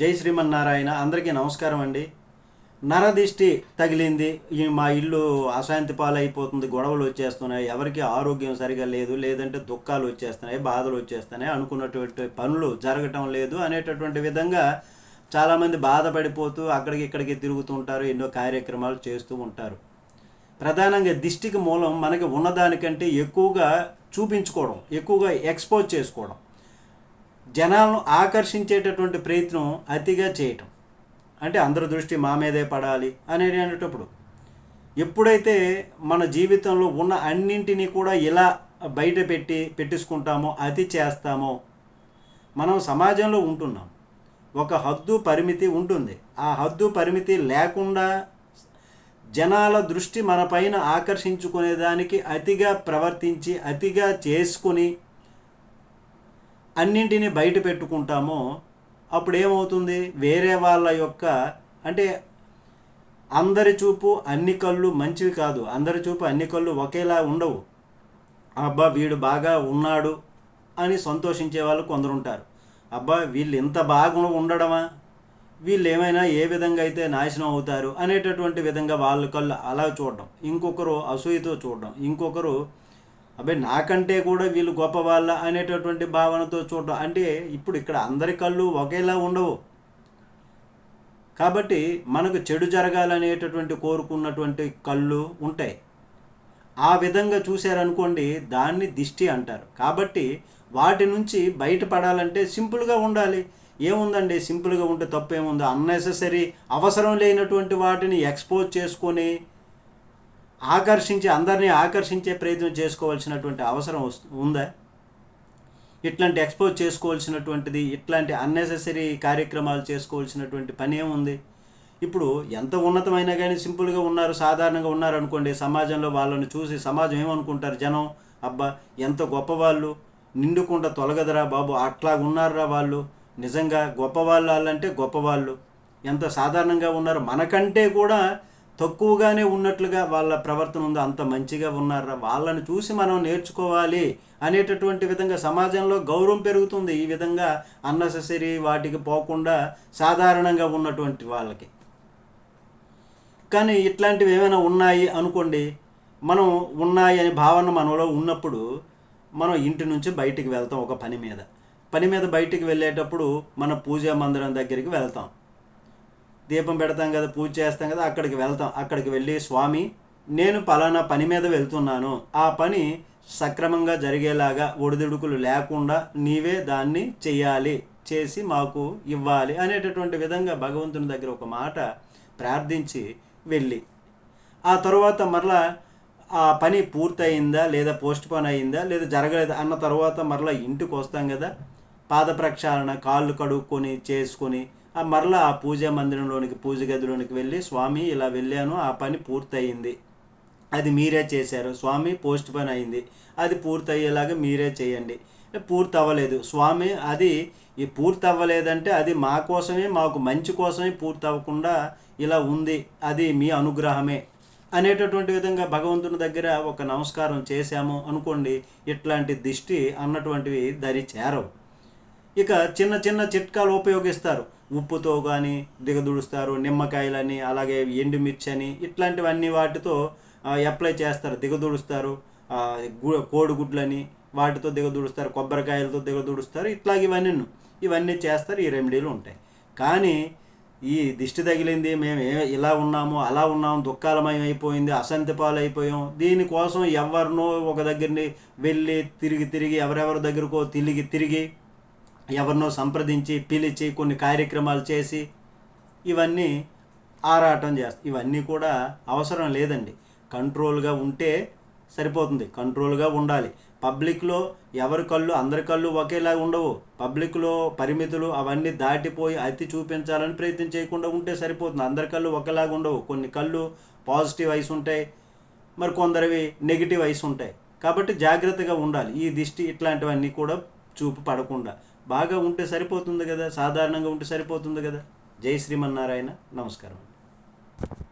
జై శ్రీమన్నారాయణ అందరికీ నమస్కారం అండి. నరదిష్టి తగిలింది. ఈ మా ఇల్లు అశాంతి పాలైపోతుంది. గొడవలు వచ్చేస్తున్నాయి. ఎవరికి ఆరోగ్యం సరిగా లేదు. లేదంటే దుఃఖాలు వచ్చేస్తున్నాయి బాధలు వచ్చేస్తున్నాయి. అనుకున్నటువంటి పనులు జరగటం లేదు అనేటటువంటి విధంగా చాలామంది బాధపడిపోతూ అక్కడికి ఇక్కడికి తిరుగుతుంటారు ఎన్నో కార్యక్రమాలు చేస్తూ ఉంటారు. ప్రధానంగా దిష్టికి మూలం మనకి ఉన్నదానికంటే ఎక్కువగా చూపించుకోవడం ఎక్కువగా ఎక్స్పోజ్ చేసుకోవడం. జనాలను ఆకర్షించేటటువంటి ప్రయత్నం అతిగా చేయటం. అంటే అందరి దృష్టి మా మీదే పడాలి అనేది అనేటప్పుడు. ఎప్పుడైతే మన జీవితంలో ఉన్న అన్నింటినీ కూడా ఇలా బయట పెట్టి పెట్టించుకుంటామో అతి చేస్తామో మనం సమాజంలో ఉంటున్నాం. ఒక హద్దు పరిమితి ఉంటుంది. ఆ హద్దు పరిమితి లేకుండా జనాల దృష్టి మన పైన ఆకర్షించుకునేదానికి అతిగా ప్రవర్తించి అతిగా చేసుకుని అన్నింటినీ బయట పెట్టుకుంటామో అప్పుడు ఏమవుతుంది వేరే వాళ్ళ యొక్క అంటే అందరి చూపు అన్ని కళ్ళు మంచివి కాదు. అందరి చూపు అన్ని కళ్ళు ఒకేలా ఉండవు. అబ్బా వీడు బాగా ఉన్నాడు అని సంతోషించే వాళ్ళు కొందరు ఉంటారు అబ్బా వీళ్ళు ఇంత బాగా ఉండడమా? వీళ్ళు ఏమైనా ఏ విధంగా అయితే నాశనం అవుతారు అనేటటువంటి విధంగా వాళ్ళ కళ్ళు అలా చూడడం. ఇంకొకరు అసూయతో చూడడం. ఇంకొకరు అబ్బాయి నాకంటే కూడా వీళ్ళు గొప్ప వాళ్ళ అనేటటువంటి భావనతో చూడడం అంటే ఇప్పుడు ఇక్కడ అందరి కళ్ళు ఒకేలా ఉండవు. కాబట్టి మనకు చెడు జరగాలనేటటువంటి కోరుకున్నటువంటి కళ్ళు ఉంటాయి. ఆ విధంగా చూశారనుకోండి దాన్ని దిష్టి అంటారు. కాబట్టి వాటి నుంచి బయటపడాలంటే సింపుల్గా ఉండాలి. ఏముందండి? సింపుల్గా ఉంటే తప్పేముంది? అన్నెసెసరీ అవసరం లేనటువంటి వాటిని ఎక్స్పోజ్ చేసుకొని ఆకర్షించి అందరినీ ఆకర్షించే ప్రయత్నం చేసుకోవాల్సినటువంటి అవసరం వస్తు ఉందా? ఇట్లాంటి ఎక్స్పోజ్ చేసుకోవాల్సినటువంటిది ఇట్లాంటి అన్నెసెసరీ కార్యక్రమాలు చేసుకోవాల్సినటువంటి పని ఏముంది? ఇప్పుడు ఎంత ఉన్నతమైనా కానీ సింపుల్గా ఉన్నారు సాధారణంగా ఉన్నారు అనుకోండి సమాజంలో వాళ్ళని చూసి సమాజం ఏమనుకుంటారు జనం? అబ్బా ఎంత గొప్పవాళ్ళు నిండుకుండా తొలగదరా బాబు అట్లా ఉన్నారురా వాళ్ళు. నిజంగా గొప్పవాళ్ళు వాళ్ళంటే గొప్పవాళ్ళు. ఎంత సాధారణంగా ఉన్నారు మనకంటే కూడా తక్కువగానే ఉన్నట్లుగా వాళ్ళ ప్రవర్తన ఉందో అంత మంచిగా ఉన్నారా వాళ్ళని చూసి మనం నేర్చుకోవాలి అనేటటువంటి విధంగా సమాజంలో గౌరవం పెరుగుతుంది. ఈ విధంగా అన్నెసరీ వాటికి పోకుండా సాధారణంగా ఉన్నటువంటి వాళ్ళకి. కానీ ఇట్లాంటివి ఏమైనా ఉన్నాయి అనుకోండి మనం ఉన్నాయి అనే భావన మనలో ఉన్నప్పుడు మనం ఇంటి నుంచి బయటికి వెళ్తాం ఒక పని మీద. పని మీద బయటికి వెళ్ళేటప్పుడు మన పూజా మందిరం దగ్గరికి వెళ్తాం. దీపం పెడతాం కదా పూజ చేస్తాం కదా అక్కడికి వెళ్తాం. అక్కడికి వెళ్ళి స్వామి నేను పలానా పని మీద వెళ్తున్నాను. ఆ పని సక్రమంగా జరిగేలాగా ఒడిదుడుకులు లేకుండా నీవే దాన్ని చెయ్యాలి చేసి మాకు ఇవ్వాలి అనేటటువంటి విధంగా భగవంతుని దగ్గర ఒక మాట ప్రార్థించి వెళ్ళి. ఆ తర్వాత మరలా ఆ పని పూర్తయిందా లేదా పోస్ట్ పోన్ అయిందా లేదా జరగలేదా అన్న తర్వాత మరలా ఇంటికి వస్తాం కదా. పాద ప్రక్షాళన కాళ్ళు కడుక్కొని చేసుకొని మరలా ఆ పూజా మందిరంలోనికి పూజ గదిలోనికి వెళ్ళి స్వామి ఇలా వెళ్ళాను ఆ పని పూర్తయింది. అది మీరే చేశారు. స్వామి పోస్ట్ పని అయింది. అది పూర్తి అయ్యేలాగా మీరే చేయండి. పూర్తి అవ్వలేదు స్వామి అది ఈ పూర్తి అవ్వలేదంటే అది మా కోసమే మాకు మంచి కోసమే పూర్తి అవ్వకుండా ఇలా ఉంది. అది మీ అనుగ్రహమే. అనేటటువంటి విధంగా భగవంతుని దగ్గర ఒక నమస్కారం చేశాము అనుకోండి ఇట్లాంటి దిష్టి అన్నటువంటివి దరి చేరవు. ఇక చిన్న చిన్న చిట్కాలు ఉపయోగిస్తారు. ఉప్పుతో కానీ దిగదుడుస్తారు. నిమ్మకాయలని అలాగే ఎండుమిర్చి అని ఇట్లాంటివన్నీ వాటితో అప్లై చేస్తారు. దిగదుడుస్తారు. కోడిగుడ్లని వాటితో దిగదుడుస్తారు. కొబ్బరికాయలతో దిగదుడుస్తారు. ఇట్లాగ ఇవన్నీ ఇవన్నీ చేస్తారు. ఈ రెమెడీలు ఉంటాయి. కానీ ఈ దిష్టి తగిలింది మేము ఇలా ఉన్నాము అలా ఉన్నాము దుఃఖాలమయం అయిపోయింది అసంతి పాలు అయిపోయాం దీనికోసం ఎవరినో ఒక దగ్గరని వెళ్ళి తిరిగి తిరిగి ఎవరెవరి దగ్గరకో తిరిగి తిరిగి ఎవరినో సంప్రదించి పిలిచి కొన్ని కార్యక్రమాలు చేసి ఇవన్నీ ఆరాటం చేస్తాం ఇవన్నీ కూడా అవసరం లేదండి. కంట్రోల్గా ఉంటే సరిపోతుంది. కంట్రోల్గా ఉండాలి. పబ్లిక్లో ఎవరి కళ్ళు అందరి కళ్ళు ఒకేలా ఉండవు. పబ్లిక్లో పరిమితులు అవన్నీ దాటిపోయి అతి చూపించాలని ప్రయత్నం చేయకుండా ఉంటే సరిపోతుంది. అందరి కళ్ళు ఒకేలాగా ఉండవు. కొన్ని కళ్ళు పాజిటివ్ ఐస్ ఉంటాయి. మరి కొందరివి నెగిటివ్ ఐస్ ఉంటాయి. కాబట్టి జాగ్రత్తగా ఉండాలి. ఈ దిష్టి ఇట్లాంటివన్నీ కూడా చూపు పడకుండా. బాగా ఉంటే సరిపోతుంది కదా సాధారణంగా ఉంటే సరిపోతుంది కదా? జై శ్రీమన్నారాయణ నమస్కారం